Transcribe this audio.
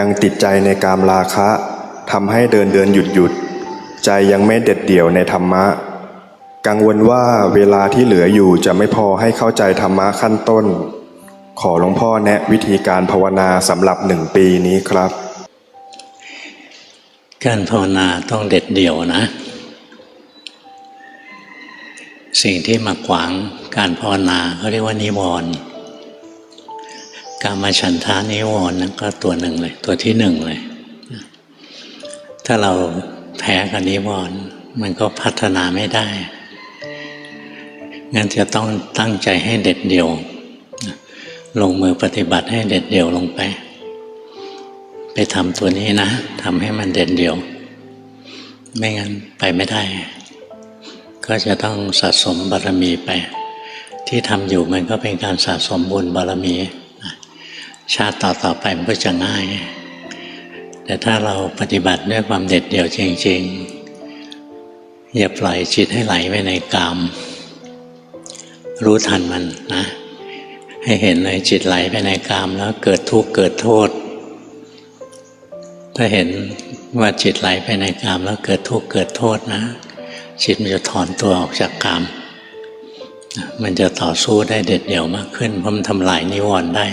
ยังติดใจในกามราคะทำให้เดินเดินหยุดหยุด ใจยังไม่เด็ดเดี่ยวในธรรมะ กังวลว่าเวลาที่เหลืออยู่จะไม่พอให้เข้าใจธรรมะขั้นต้น ขอหลวงพ่อแนะวิธีการภาวนาสำหรับหนึ่งปีนี้ครับ การภาวนาต้องเด็ดเดี่ยวนะ สิ่งที่มาขวางการภาวนาเขาเรียกว่านิวรณ์ การมาฉันทานิวรณ์นั่นก็ตัวหนึ่งเลย ตัวที่หนึ่งเลย ถ้าเราแพ้กับนิวรณ์มันก็พัฒนาไม่ได้ งั้นจะต้องตั้งใจให้เด็ดเดี่ยว ลงมือปฏิบัติให้เด็ดเดี่ยวลงไป ไปทำตัวนี้นะทำให้มันเด่นเดี่ยว ไม่งั้นไปไม่ได้ ก็จะต้องสะสมบารมีไป ที่ทำอยู่มันก็เป็นการสะสมบุญบารมี ชาติต่อต่อๆไปมันก็จะง่าย แต่ถ้าเราปฏิบัติด้วยความเด็ดเดี่ยวจริง ๆ อย่าปล่อยจิตให้ไหลไปในกาม รู้ทันมันนะ ให้เห็นเลยจิตไหลไปในกามแล้วเกิดทุกข์เกิดโทษ ถ้าเห็นว่าจิตไหลไปในกามแล้วเกิดทุกข์เกิดโทษนะ จิตมันจะถอนตัวออกจากกามมันจะต่อสู้ได้เด็ดเดี่ยวมากขึ้นเพราะมันทำลายนิวรณ์ได้